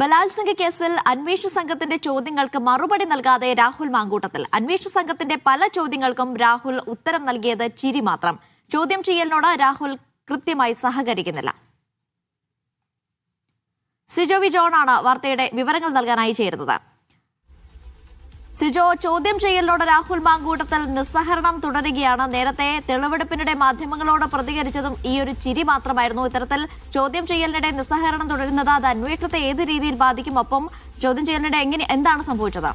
ബലാത്സംഗ കേസിൽ അന്വേഷണ സംഘത്തിന്റെ ചോദ്യങ്ങൾക്ക് മറുപടി നൽകാതെ രാഹുൽ മാങ്കൂട്ടത്തിൽ. അന്വേഷണ സംഘത്തിന്റെ പല ചോദ്യങ്ങൾക്കും രാഹുൽ ഉത്തരം നൽകിയത് ചിരി മാത്രം. ചോദ്യം ചെയ്യലിനോട് രാഹുൽ കൃത്യമായി സഹകരിക്കുന്നില്ല. സിജോവി ജോണാണ് വാർത്തയുടെ വിവരങ്ങൾ നൽകാനായി ചേരുന്നത്. സിജോ ചോദ്യം ചെയ്യലിനോട് രാഹുൽ മാങ്കൂട്ടത്തിൽ നിസ്സഹരണം തുടരുകയാണ്. നേരത്തെ തെളിവെടുപ്പിനിടെ മാധ്യമങ്ങളോട് പ്രതികരിച്ചതും ഈ ഒരു ചിരി മാത്രമായിരുന്നു. ഇത്തരത്തിൽ ചോദ്യം ചെയ്യലിനിടെ നിസ്സഹരണം തുടരുന്നത് അത് അന്വേഷണത്തെ ഏത് രീതിയിൽ ബാധിക്കും? ഒപ്പം ചോദ്യം ചെയ്യലിനിടെ എങ്ങനെ എന്താണ് സംഭവിച്ചത്?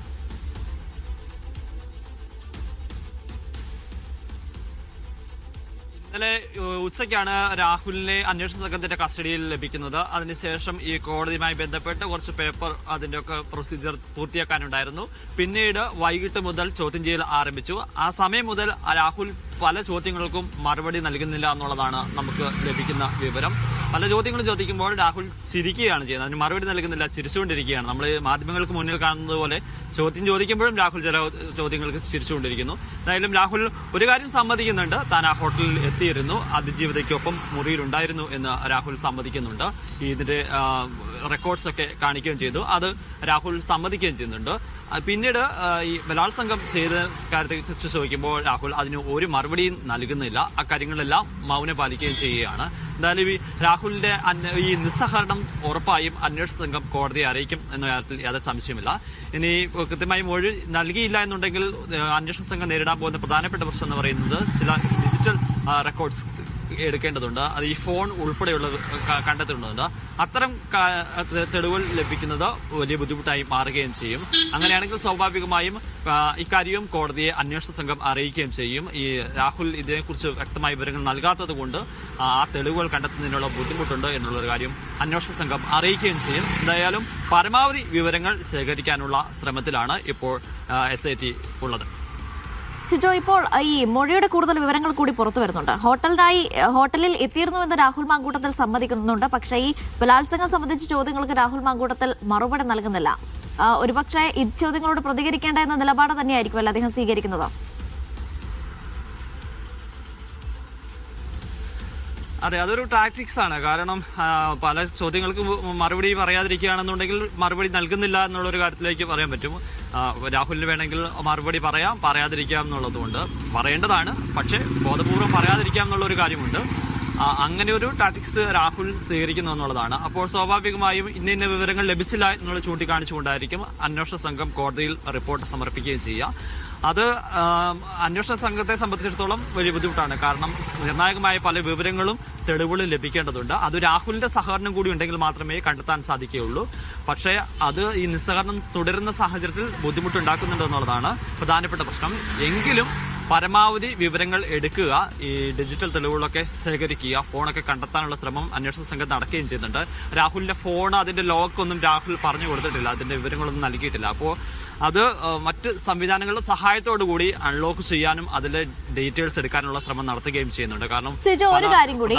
ഇന്നലെ ഉച്ചയ്ക്കാണ് രാഹുലിനെ അന്വേഷണ സംഘത്തിന്റെ കസ്റ്റഡിയിൽ ലഭിക്കുന്നത്. അതിനുശേഷം ഈ കോടതിയുമായി ബന്ധപ്പെട്ട് കുറച്ച് പേപ്പർ അതിന്റെയൊക്കെ പ്രൊസീജിയർ പൂർത്തിയാക്കാനുണ്ടായിരുന്നു. പിന്നീട് വൈകിട്ട് മുതൽ ചോദ്യം ചെയ്യൽ ആരംഭിച്ചു. ആ സമയം മുതൽ രാഹുൽ പല ചോദ്യങ്ങൾക്കും മറുപടി നൽകുന്നില്ല എന്നുള്ളതാണ് നമുക്ക് ലഭിക്കുന്ന വിവരം. പല ചോദ്യങ്ങളും ചോദിക്കുമ്പോൾ രാഹുൽ ചിരിക്കുകയാണ് ചെയ്യുന്നത്. അതിന് മറുപടി നൽകുന്നില്ല ചിരിച്ചുകൊണ്ടിരിക്കുകയാണ്. നമ്മൾ മാധ്യമങ്ങൾക്ക് മുന്നിൽ കാണുന്നത് പോലെ ചോദ്യം ചോദിക്കുമ്പോഴും രാഹുൽ ചില ചോദ്യങ്ങൾക്ക് ചിരിച്ചുകൊണ്ടിരിക്കുന്നു. എന്തായാലും രാഹുൽ ഒരു കാര്യം സമ്മതിക്കുന്നുണ്ട്. താൻ ആ ഹോട്ടലിൽ എത്തിയിരുന്നു. അതിജീവിതയ്ക്കൊപ്പം മുറിയിലുണ്ടായിരുന്നു എന്ന് രാഹുൽ സമ്മതിക്കുന്നുണ്ട്. ഇതിന്റെ റെക്കോർഡ്സ് ഒക്കെ കാണിക്കുകയും ചെയ്തു. അത് രാഹുൽ സമ്മതിക്കുകയും ചെയ്യുന്നുണ്ട്. പിന്നീട് ഈ ബലാത്സംഗം ചെയ്ത കാര്യത്തെക്കുറിച്ച് ചോദിക്കുമ്പോൾ രാഹുൽ അതിന് ഒരു മറുപടിയും നൽകുന്നില്ല. അക്കാര്യങ്ങളെല്ലാം മൗനം പാലിക്കുകയും ചെയ്യുകയാണ്. എന്തായാലും ഈ രാഹുലിന്റെ ഈ നിസ്സഹകരണം ഉറപ്പായും അന്വേഷണ സംഘം കോടതിയെ അറിയിക്കും എന്ന കാര്യത്തിൽ യാതൊരു സംശയമില്ല ഇനി കൃത്യമായി മൊഴി നൽകിയില്ല എന്നുണ്ടെങ്കിൽ അന്വേഷണ സംഘം നേരിടാൻ പോകുന്ന പ്രധാനപ്പെട്ട പ്രശ്നം എന്ന് പറയുന്നത് ചില ഡിജിറ്റൽ റെക്കോർഡ്സ് എടുക്കേണ്ടതുണ്ട്. അത് ഈ ഫോൺ ഉൾപ്പെടെയുള്ള കണ്ടെത്തേണ്ടതുണ്ട്. അത്തരം തെളിവുകൾ ലഭിക്കുന്നത് വലിയ ബുദ്ധിമുട്ടായി മാറുകയും ചെയ്യും. അങ്ങനെയാണെങ്കിൽ സ്വാഭാവികമായും ഇക്കാര്യവും കോടതിയെ അന്വേഷണ സംഘം അറിയിക്കുകയും ചെയ്യും. ഈ രാഹുൽ ഇതിനെക്കുറിച്ച് വ്യക്തമായ വിവരങ്ങൾ നൽകാത്തത് കൊണ്ട് ആ തെളിവുകൾ കണ്ടെത്തുന്നതിനുള്ള ബുദ്ധിമുട്ടുണ്ട് എന്നുള്ളൊരു കാര്യം അന്വേഷണ സംഘം അറിയിക്കുകയും ചെയ്യും. എന്തായാലും പരമാവധി വിവരങ്ങൾ ശേഖരിക്കാനുള്ള ശ്രമത്തിലാണ് ഇപ്പോൾ എസ് ഉള്ളത്. സിജോ ഇപ്പോൾ ഈ മൊഴിയുടെ കൂടുതൽ വിവരങ്ങൾ കൂടി പുറത്തു വരുന്നുണ്ട്. ഹോട്ടലിനായി ഹോട്ടലിൽ എത്തിയിരുന്നുവെന്ന് രാഹുൽ മാങ്കൂട്ടത്തിൽ സമ്മതിക്കുന്നുണ്ട്. പക്ഷേ ഈ ബലാത്സംഗം സംബന്ധിച്ച ചോദ്യങ്ങൾക്ക് രാഹുൽ മാങ്കൂട്ടത്തിൽ മറുപടി നൽകുന്നില്ല. ഒരുപക്ഷേ ഈ ചോദ്യങ്ങളോട് പ്രതികരിക്കേണ്ട എന്ന നിലപാട് തന്നെയായിരിക്കുമല്ലോ അദ്ദേഹം സ്വീകരിക്കുന്നത്. അതെ അതൊരു ടാക്ടിക്സ് ആണ്. കാരണം പല ചോദ്യങ്ങൾക്ക് മറുപടി പറയാതിരിക്കുകയാണെന്നുണ്ടെങ്കിൽ മറുപടി നൽകുന്നില്ല എന്നുള്ള ഒരു കാര്യത്തിലേക്ക് പറയാൻ പറ്റും. രാഹുലിന് വേണമെങ്കിൽ മറുപടി പറയാം പറയാതിരിക്കാം എന്നുള്ളതുകൊണ്ട് പറയേണ്ടതാണ്. പക്ഷേ ബോധപൂർവം പറയാതിരിക്കാം എന്നുള്ള ഒരു കാര്യമുണ്ട്. അങ്ങനെ ഒരു ടാറ്റിക്സ് രാഹുൽ സ്വീകരിക്കുന്നു എന്നുള്ളതാണ്. അപ്പോൾ സ്വാഭാവികമായും ഇന്ന ഇന്ന വിവരങ്ങൾ ലഭിച്ചില്ല എന്നുള്ള ചൂണ്ടിക്കാണിച്ചുകൊണ്ടായിരിക്കും അന്വേഷണ സംഘം കോടതിയിൽ റിപ്പോർട്ട് സമർപ്പിക്കുകയും ചെയ്യുക. അത് അന്വേഷണ സംഘത്തെ സംബന്ധിച്ചിടത്തോളം വലിയ ബുദ്ധിമുട്ടാണ്. കാരണം നിർണായകമായ പല വിവരങ്ങളും തെളിവുകളും ലഭിക്കേണ്ടതുണ്ട്. അത് രാഹുലിന്റെ സഹകരണം കൂടി ഉണ്ടെങ്കിൽ മാത്രമേ കണ്ടെത്താൻ സാധിക്കുകയുള്ളൂ. പക്ഷേ അത് ഈ നിസ്സഹകരണം തുടരുന്ന സാഹചര്യത്തിൽ ബുദ്ധിമുട്ടുണ്ടാക്കുന്നുണ്ട് എന്നുള്ളതാണ് പ്രധാനപ്പെട്ട പ്രശ്നം. എങ്കിലും പരമാവധി വിവരങ്ങൾ എടുക്കുക ഈ ഡിജിറ്റൽ തെളിവുകളൊക്കെ ശേഖരിക്കുക ഫോണൊക്കെ കണ്ടെത്താനുള്ള ശ്രമം അന്വേഷണ സംഘം നടക്കുകയും ചെയ്യുന്നുണ്ട്. രാഹുലിന്റെ ഫോൺ അതിന്റെ ലോക്കൊന്നും രാഹുൽ പറഞ്ഞു കൊടുത്തിട്ടില്ല. അതിന്റെ വിവരങ്ങളൊന്നും നൽകിയിട്ടില്ല. അപ്പോൾ അത് മറ്റ് സംവിധാനങ്ങളുടെ സഹായത്തോടു കൂടി അൺലോക്ക് ചെയ്യാനും അതിലെ ഡീറ്റെയിൽസ് എടുക്കാനുള്ള ശ്രമം നടത്തുകയും ചെയ്യുന്നുണ്ട്. കാരണം ഒരു കാര്യം കൂടി.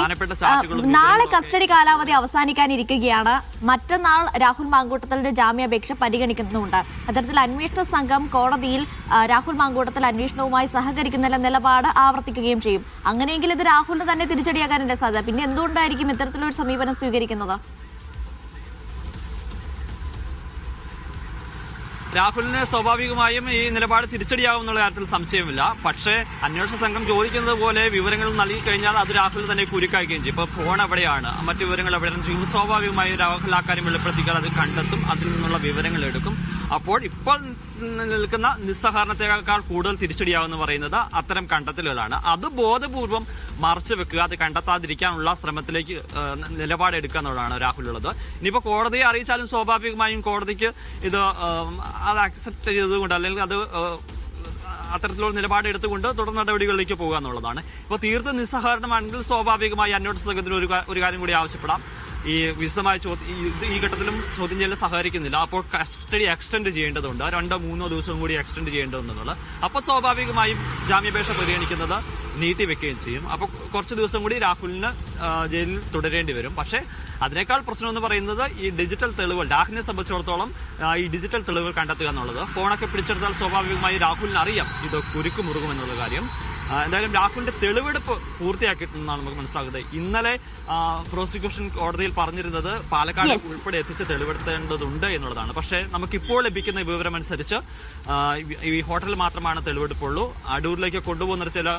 നാളെ കസ്റ്റഡി കാലാവധി അവസാനിക്കാനിരിക്കുകയാണ്. മറ്റന്നാൾ രാഹുൽ മാങ്കൂട്ടത്തലിന്റെ ജാമ്യാപേക്ഷ പരിഗണിക്കുന്നുണ്ട് അത്തരത്തിൽ അന്വേഷണ സംഘം കോടതിയിൽ രാഹുൽ മാങ്കൂട്ടത്തിൽ അന്വേഷണവുമായി സഹകരിക്കുന്നില്ല നിലപാട് ആവർത്തിക്കുകയും ചെയ്യും. അങ്ങനെയെങ്കിൽ ഇത് രാഹുലിന് തന്നെ തിരിച്ചടിയാകാനല്ലേ സാധ്യത? പിന്നെ എന്തുകൊണ്ടായിരിക്കും ഇത്തരത്തിലൊരു സമീപനം സ്വീകരിക്കുന്നത്? രാഹുലിന് സ്വാഭാവികമായും ഈ നിലപാട് തിരിച്ചടിയാകും എന്നുള്ള കാര്യത്തിൽ സംശയമില്ല. പക്ഷേ അന്വേഷണ സംഘം ചോദിക്കുന്നത് പോലെ വിവരങ്ങൾ നൽകി കഴിഞ്ഞാൽ അത് രാഹുൽ തന്നെ കുരുക്കാക്കുകയും ചെയ്യും. ഇപ്പോൾ ഫോൺ എവിടെയാണ്? മറ്റു വിവരങ്ങൾ എവിടെയാണ്? സ്വാഭാവികമായും രാഹുൽ ആ കാര്യം വെളിപ്പെടുത്തിക്കാൻ അത് കണ്ടെത്തും. അതിൽ നിന്നുള്ള വിവരങ്ങൾ എടുക്കും. അപ്പോൾ ഇപ്പോൾ നിൽക്കുന്ന നിസ്സഹകരണത്തെക്കാൾ കൂടുതൽ തിരിച്ചടിയാവെന്ന് പറയുന്നത് അത്തരം കണ്ടെത്തലുകളാണ്. അത് ബോധപൂർവം മറച്ചു വെക്കുക അത് കണ്ടെത്താതിരിക്കാനുള്ള ശ്രമത്തിലേക്ക് നിലപാടെടുക്കുക എന്നുള്ളതാണ് രാഹുലുള്ളത് ഇനിയിപ്പോൾ കോടതിയെ അറിയിച്ചാലും സ്വാഭാവികമായും കോടതിക്ക് ഇത് അത് അക്സെപ്റ്റ് ചെയ്തതുകൊണ്ട് അല്ലെങ്കിൽ അത് അത്തരത്തിലുള്ള നിലപാട് എടുത്തുകൊണ്ട് തുടർ നടപടികളിലേക്ക് പോകുക എന്നുള്ളതാണ്. ഇപ്പോൾ തീർത്ത് നിസ്സഹകരണമാണെങ്കിൽ സ്വാഭാവികമായി അന്വേഷണ സംഘത്തിന് ഒരു ഒരു കാര്യം കൂടി ആവശ്യപ്പെടാം. ഈ വിശദമായ ചോദ്യം ഈ ഘട്ടത്തിലും ചോദ്യം ചെയ്യൽ സഹകരിക്കുന്നില്ല. അപ്പോൾ കസ്റ്റഡി എക്സ്റ്റെൻഡ് ചെയ്യേണ്ടതുണ്ട്. രണ്ടോ മൂന്നോ ദിവസം കൂടി എക്സ്റ്റെൻഡ് ചെയ്യേണ്ടതുണ്ടെന്നുള്ളത്. അപ്പോൾ സ്വാഭാവികമായും ജാമ്യാപേക്ഷ പരിഗണിക്കുന്നത് നീട്ടിവെക്കുകയും ചെയ്യും. അപ്പോൾ കുറച്ച് ദിവസം കൂടി രാഹുലിന് ജയിലിൽ തുടരേണ്ടി വരും. പക്ഷേ അതിനേക്കാൾ പ്രശ്നം എന്ന് പറയുന്നത് ഈ ഡിജിറ്റൽ തെളിവുകൾ രാഹുലിനെ സംബന്ധിച്ചിടത്തോളം ഈ ഡിജിറ്റൽ തെളിവുകൾ കണ്ടെത്തുക എന്നുള്ളത്. ഫോണൊക്കെ പിടിച്ചെടുത്താൽ സ്വാഭാവികമായി രാഹുലിന് അറിയാം ഇത് കുരുക്ക് മുറുകും എന്നുള്ള കാര്യം. എന്തായാലും രാഹുലിന്റെ തെളിവെടുപ്പ് പൂർത്തിയാക്കിയിട്ടുണ്ടെന്നാണ് നമുക്ക് മനസ്സിലാക്കുന്നത് ഇന്നലെ പ്രോസിക്യൂഷൻ കോടതിയിൽ പറഞ്ഞിരുന്നത് പാലക്കാട്. ഉൾപ്പെടെ എത്തിച്ച് തെളിവെടുത്തേണ്ടതുണ്ട് എന്നുള്ളതാണ്. പക്ഷേ നമുക്കിപ്പോൾ ലഭിക്കുന്ന വിവരം അനുസരിച്ച് ഈ- ഹോട്ടലിൽ മാത്രമാണ് തെളിവെടുപ്പുള്ളൂ. അടൂരിലേക്ക് കൊണ്ടുപോകുന്ന ചില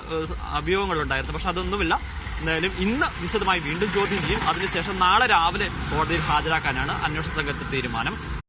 അഭിയോഗങ്ങളുണ്ടായിരുന്നു പക്ഷെ അതൊന്നുമില്ല. എന്തായാലും ഇന്ന് വിശദമായി വീണ്ടും ചോദ്യം ചെയ്യും. അതിനുശേഷം നാളെ രാവിലെ കോടതിയിൽ ഹാജരാക്കാനാണ് അന്വേഷണ സംഘത്തിന്റെ തീരുമാനം.